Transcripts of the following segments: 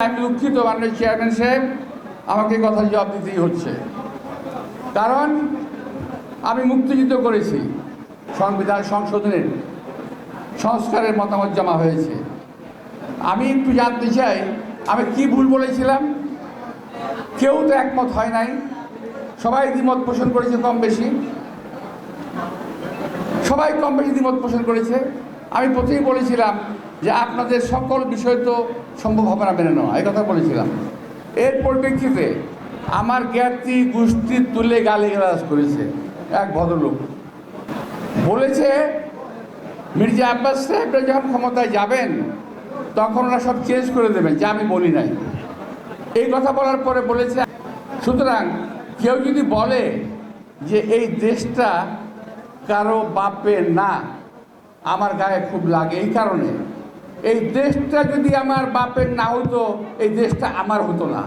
আমি দুঃখিত মাননীয় চেয়ারম্যান সাহেব, আমাকে কথা জবাব দিতেই হচ্ছে। কারণ আমি মুক্তিযুদ্ধ করেছি, সংবিধান সংশোধনের, সংস্কারের মতামত জমা হয়েছে। আমি একটু জানতে চাই, আমি কি ভুল বলেছিলাম? কেউ তো একমত হয় নাই। সবাই দ্বিমত পোষণ করেছে কম বেশি। সবাই কম বেশি দ্বিমত পোষণ করেছে। আমি প্রথমেই বলেছিলাম যে আপনাদের সকল বিষয় তো সম্ভব হবে না মেনে নেওয়া এই কথা বলেছিলাম। এর পরিপ্রেক্ষিতে আমার জ্ঞাতি গোষ্ঠী তুলে গালি গালাজ করেছে এক ভদ্রলোক। বলেছে, মির্জা আব্বাস সাহেবরা যখন ক্ষমতায় যাবেন, তখন ওরা সব চেঞ্জ করে দেবেন যা আমি বলি নাই। এই কথা বলার পরে বলেছে, সুতরাং কেউ যদি বলে যে এই দেশটা কারও বাপের না, আমার গায়ে খুব লাগে এই কারণে। এই দেশটা যদি আমার বাপের না হতো এই দেশটা আমার হতো না।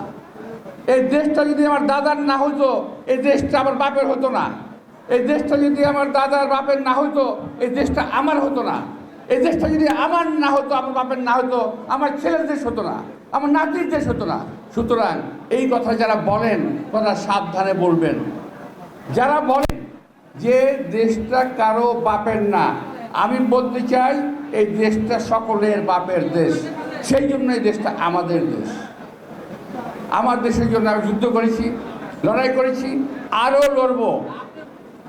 এই দেশটা যদি আমার দাদার না হতো এই দেশটা আমার বাপের হতো না। এই দেশটা যদি আমার দাদার বাপের না হতো এই দেশটা আমার হতো না। এই দেশটা যদি আমার না হতো, আমার বাপের না হতো আমার ছেলের দেশ হতো না, আমার নাতির দেশ হতো না। সুতরাং এই কথা যারা বলেন কথা সাবধানে বলবেন। যারা বলেন যে দেশটা কারও বাপের না আমি বলতে চাই, এই দেশটা সকলের বাপের দেশ। সেই জন্য এই দেশটা আমাদের দেশ। আমার দেশের জন্য আমি যুদ্ধ করেছি, লড়াই করেছি আরও লড়ব।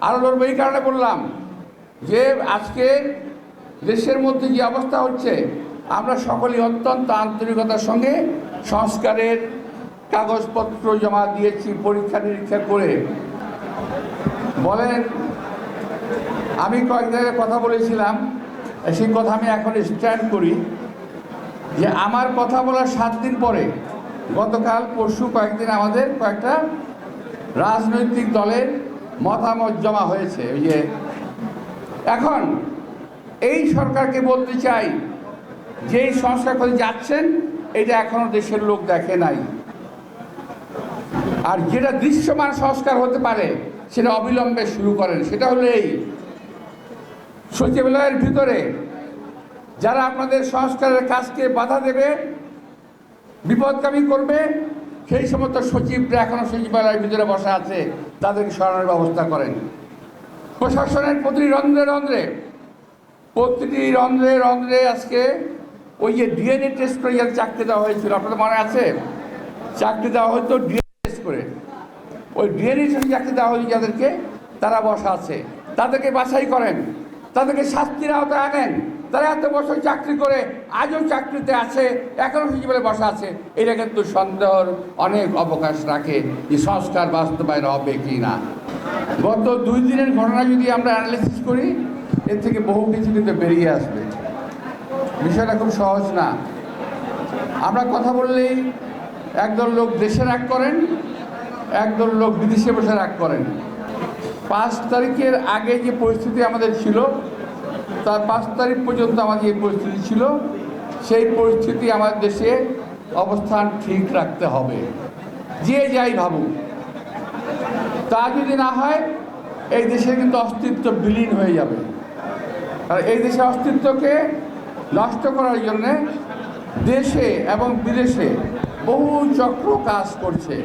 আরও লড়বো, এই কারণে বললাম যে আজকে দেশের মধ্যে যে অবস্থা হচ্ছে, আমরা সকলেই অত্যন্ত আন্তরিকতার সঙ্গে সংস্কারের কাগজপত্র জমা দিয়েছি পরীক্ষা নিরীক্ষা করে। বলেন আমি কয়েক জায়গায় কথা বলেছিলাম, সেই কথা আমি এখন স্ট্যান্ড করি, যে আমার কথা বলার সাত দিন পরে, গতকাল, পরশু কয়েকদিন আমাদের কয়েকটা রাজনৈতিক দলের মতামত জমা হয়েছে, ওই যে এখন এই সরকারকে বলতে চাই যেই সংস্কার করে যাচ্ছেন, এটা এখনও দেশের লোক দেখে নাই। আর যেটা দৃশ্যমান সংস্কার হতে পারে, সেটা অবিলম্বে শুরু করেন, সেটা হলো এই সচিবালয়ের ভিতরে যারা আপনাদের সংস্কারের কাজকে বাধা দেবে, বিপদগামী করবে, সেই সমস্ত সচিবরা এখনও সচিবালয়ের ভিতরে বসা আছে তাদেরকে সরানোর ব্যবস্থা করেন। প্রশাসনের প্রতিটি রন্ধ্রে রন্ধ্রে, প্রতিটি রন্ধ্রে রন্ধ্রে আজকে ওই যে ডিএনএ টেস্ট করে যাদের চাকরি দেওয়া হয়েছিল, আপনাদের মনে আছে? চাকরি দেওয়া হতো ডিএনএ টেস্ট করে। ওই ডিএনএ চাকরি দেওয়া হয়েছে যাদেরকে, তারা বসা আছে। তাদেরকে বাছাই করেন। তাদেরকে শাস্তির আওতায় আনেন। তারা এত বছর চাকরি করে, আজও চাকরিতে আছে, এখনও সচিবালে বসা আছে। এটা কিন্তু সন্দেহর অনেক অবকাশ রাখে যে সংস্কার বাস্তবায়ন হবে কি না। গত দুই দিনের ঘটনা যদি আমরা অ্যানালিসিস করি, এর থেকে বহু কিছু কিন্তু বেরিয়ে আসবে। বিষয়টা খুব সহজ না। আমরা কথা বললেই একদল লোক দেশে রাগ করেন, একদল লোক বিদেশে বসে রাগ করেন। পাঁচ তারিখের আগে যে পরিস্থিতি আমাদের ছিল, তার পাঁচ তারিখ পর্যন্ত আমাদের যে পরিস্থিতি ছিল। সেই পরিস্থিতি আমার দেশে অবস্থান ঠিক রাখতে হবে। যে যাই ভাবুক। তা যদি না হয়, এই দেশের কিন্তু অস্তিত্ব বিলীন হয়ে যাবে। আর এই দেশের অস্তিত্বকে নষ্ট করার জন্যে দেশে এবং বিদেশে বহু চক্র কাজ করছে।